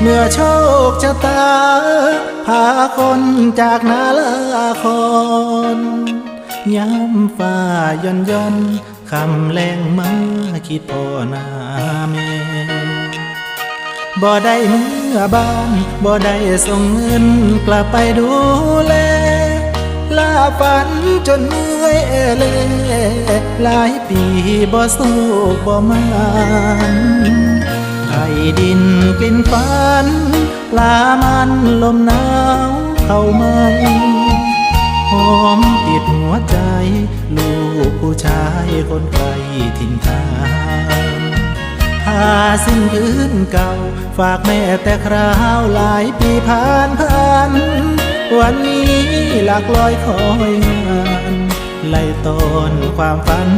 เมื่อโชคชะตา พาคนจากนาลาคอนย้ำฟ้าย่อนย่อนคำแรงมาคิดพ่อหนาแม่บ่ได้เมื่อบ้านบ่ได้ส่งเงินกลับไปดูแล ลาฝันจนเมื่อยเอเลหลายปีบ่สู้บ่มาน กลิ่นฝันปลามันลมหนาวเข้ามาหอมติดหัวใจ ลูกผู้ชายคนไกลถิ่นทางผ้าสิ้นพื้นเก่า ฝากแม่แต่คราวหลายปีผ่านผ่านวันนี้หลักลอยคอยงานไล่ตอนความฝัน